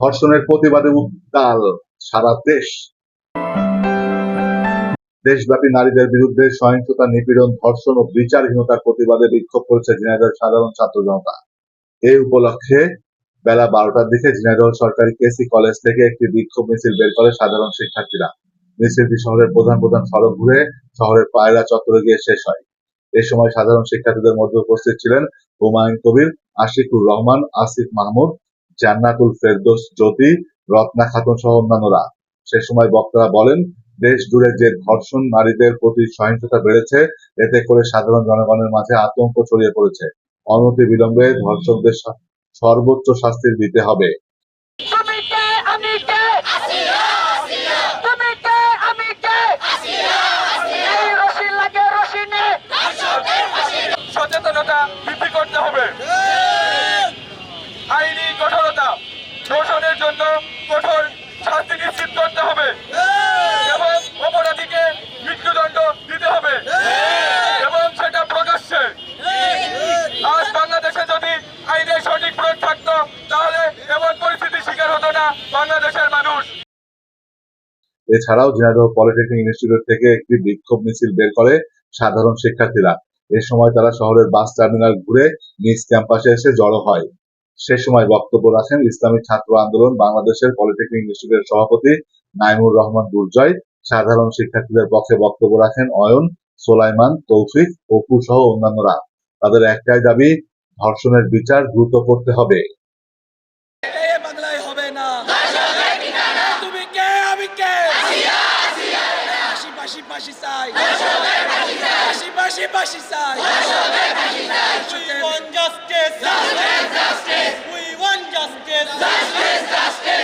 ধর্ষণের প্রতিবাদে উত্তাল সারা দেশ। দেশব্যাপী নারীদের বিরুদ্ধে সহিংসতা, নিপীড়ন, ধর্ষণ ও বিচারহীনতার প্রতিবাদে বিক্ষোভ করেছে ঝিনাইদহ সাধারণ ছাত্র জনতা। এই উপলক্ষে বেলা বারোটার দিকে ঝিনাইদহ সরকারি কেসি কলেজ থেকে একটি বিক্ষোভ মিছিল বের করে সাধারণ শিক্ষার্থীরা। মিছিলটি শহরের প্রধান প্রধান সড়ক ঘুরে শহরের পায়রা চত্বরে গিয়ে শেষ হয়। এ সময় সাধারণ শিক্ষার্থীদের মধ্যে উপস্থিত ছিলেন হুমায়ুন কবির, আশিকুর রহমান, আসিফ মাহমুদ, জান্নাতুল ফেরদৌস জ্যোতি, রত্না খাতুন সহ অন্যান্যরা। সে সময় বক্তারা বলেন, দেশ জুড়ে যে ধর্ষণ নারীদের প্রতি সহিংসতা বেড়েছে, এতে করে সাধারণ জনগণের মাঝে আতঙ্ক ছড়িয়ে পড়েছে। অনতি বিলম্বে ধর্ষকদের সর্বোচ্চ শাস্তি দিতে হবে। সচেতনতা বৃদ্ধি করতে হবে। আইনি কঠোরতা ধর্ষণের জন্য কঠোর শাস্তি নিশ্চিত করতে হবে। এবং অপরাধীকে মৃত্যুদণ্ড দিতে হবে। এবং সেটা প্রকাশ্যে। আজ বাংলাদেশে যদি আইনের সঠিক প্রয়োগ থাকতো, তাহলে এমন পরিস্থিতির শিকার হতো না বাংলাদেশের মানুষ। এছাড়াও ঝিনাইদহ পলিটেকনিক ইনস্টিটিউট থেকে একটি বিক্ষোভ মিছিল বের করে সাধারণ শিক্ষার্থীরা। এ সময় তারা শহরের বাস টার্মিনাল ঘুরে নিজ ক্যাম্পাসে এসে জড়ো হয়। সে সময় বক্তব্য রাখেন ইসলামী ছাত্র আন্দোলন বাংলাদেশের পলিটেকনিক ইনস্টিটিউটের সভাপতি নাইমুর রহমান দুর্জয়। সাধারণ শিক্ষার্থীদের পক্ষে বক্তব্য রাখেন অয়ন, সোলাইমান, তৌফিক, অপু সহ অন্যান্যরা। তাদের একটাই দাবি, ধর্ষণের বিচার দ্রুত করতে হবে। পাশি পাশি চাই। পাশি পাশি পাশি চাই।